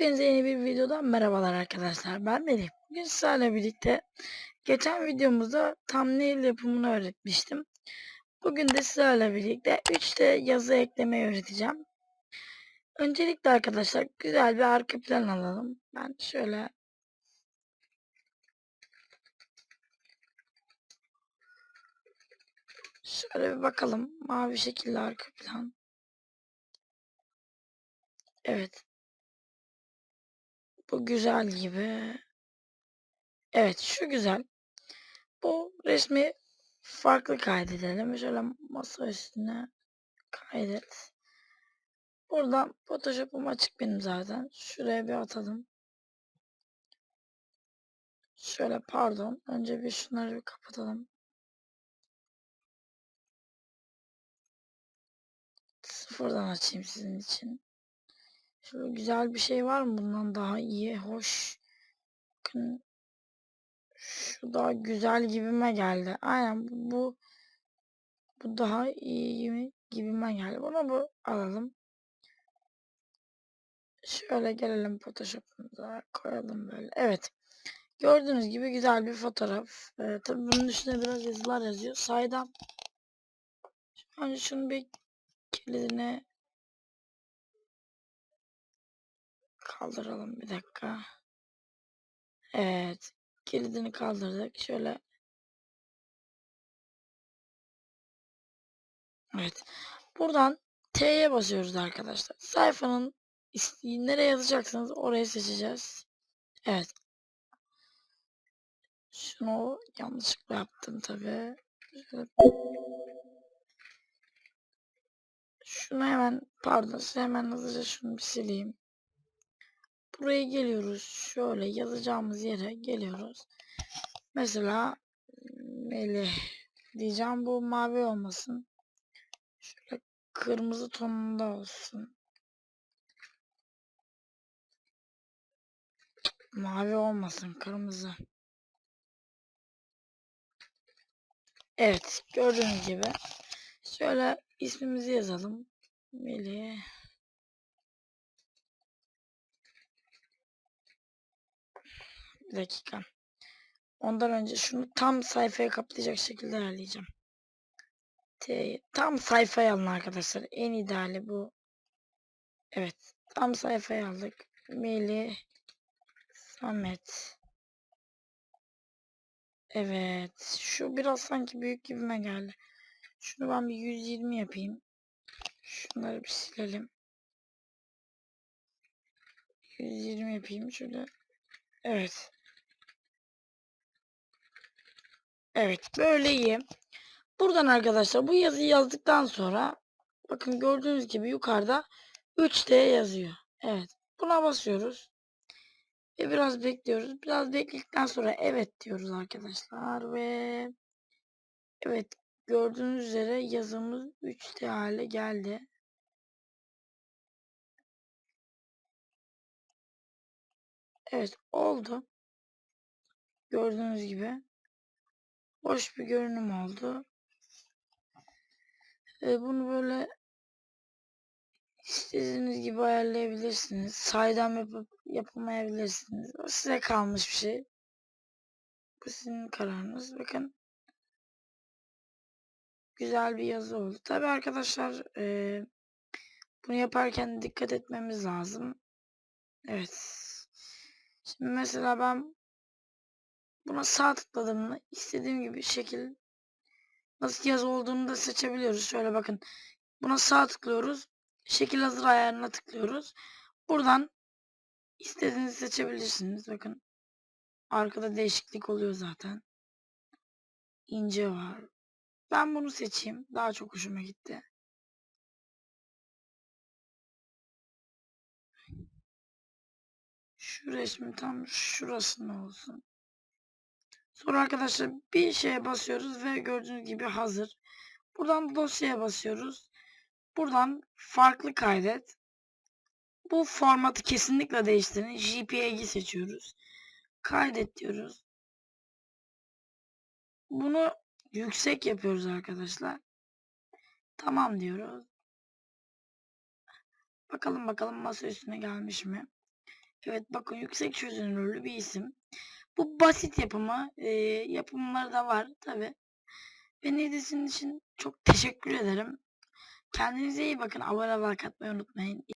videodan merhabalar arkadaşlar. Ben Melih. Bugün sizlerle birlikte geçen videomuzda thumbnail yapımını öğretmiştim. Bugün de sizlerle birlikte 3D yazı eklemeyi öğreteceğim. Öncelikle arkadaşlar güzel bir arka plan alalım. Ben şöyle şöyle bir bakalım. Mavi şekilde arka plan. Evet. Bu güzel gibi. Evet şu güzel. Bu resmi farklı kaydedelim. Şöyle masa üstüne kaydet. Buradan Photoshop'um açık benim zaten. Şuraya bir atalım. Şöyle pardon. Önce bir şunları bir kapatalım. Sıfırdan açayım sizin için. Şöyle güzel bir şey var mı bundan daha iyi, hoş. Bakın şu daha güzel gibime geldi. Aynen bu bu, daha iyi gibi, gibime geldi. Bunu bu alalım. Şöyle gelelim Photoshop'umuza koyalım böyle. Evet. Gördüğünüz gibi güzel bir fotoğraf. Ee, tabii bunun üstüne biraz yazılar yazıyor. Sayda önce şunu bir kilidini kaldıralım bir dakika. Evet. Kilidini kaldırdık. Şöyle Evet. Buradan T'ye basıyoruz arkadaşlar. Sayfanın nereye yazacaksınız orayı seçeceğiz. Evet. Şunu yanlışlıkla yaptım tabi. Şunu hemen pardon hemen hızlıca şunu bir sileyim. Buraya geliyoruz. Şöyle yazacağımız yere geliyoruz. Mesela Melih diyeceğim bu mavi olmasın. Şöyle kırmızı tonunda olsun. Mavi olmasın kırmızı. Evet gördüğünüz gibi. Şöyle ismimizi yazalım. Melih. Bir dakika. Ondan önce şunu tam sayfaya kaplayacak şekilde ayarlayacağım. Tam sayfaya alın arkadaşlar. En ideali bu. Evet. Tam sayfaya aldık. Melih Samet. Evet. Şu biraz sanki büyük gibime geldi. Şunu ben bir 120 yapayım. Şunları bir silelim. 120 yapayım şöyle. Evet. Evet böyle iyi. Buradan arkadaşlar bu yazıyı yazdıktan sonra bakın gördüğünüz gibi yukarıda 3D yazıyor. Evet. Buna basıyoruz. Ve biraz bekliyoruz. Biraz bekledikten sonra evet diyoruz arkadaşlar ve evet gördüğünüz üzere yazımız 3D hale geldi. Evet oldu. Gördüğünüz gibi. Hoş bir görünüm oldu. Ee, bunu böyle istediğiniz gibi ayarlayabilirsiniz. Saydam yapıp yapamayabilirsiniz. O size kalmış bir şey. Bu sizin kararınız. Bakın. Güzel bir yazı oldu. Tabi arkadaşlar e, bunu yaparken dikkat etmemiz lazım. Evet. Şimdi mesela ben buna sağ tıkladığımda istediğim gibi şekil nasıl yazı olduğunu da seçebiliyoruz. Şöyle bakın. Buna sağ tıklıyoruz. Şekil hazır ayarına tıklıyoruz. Buradan istediğinizi seçebilirsiniz. Bakın. Arkada değişiklik oluyor zaten. İnce var. Ben bunu seçeyim. Daha çok hoşuma gitti. Şu resmin tam şurasında olsun. Sonra arkadaşlar bir şeye basıyoruz ve gördüğünüz gibi hazır. Buradan dosyaya basıyoruz. Buradan farklı kaydet. Bu formatı kesinlikle değiştirin. JPEG'i seçiyoruz. Kaydet diyoruz. Bunu yüksek yapıyoruz arkadaşlar. Tamam diyoruz. Bakalım bakalım masa üstüne gelmiş mi? Evet bakın yüksek çözünürlüğü bir isim. Bu basit yapımı. e, yapımları da var tabi. Beni izlediğiniz için çok teşekkür ederim. Kendinize iyi bakın. Abone olmayı, unutmayın.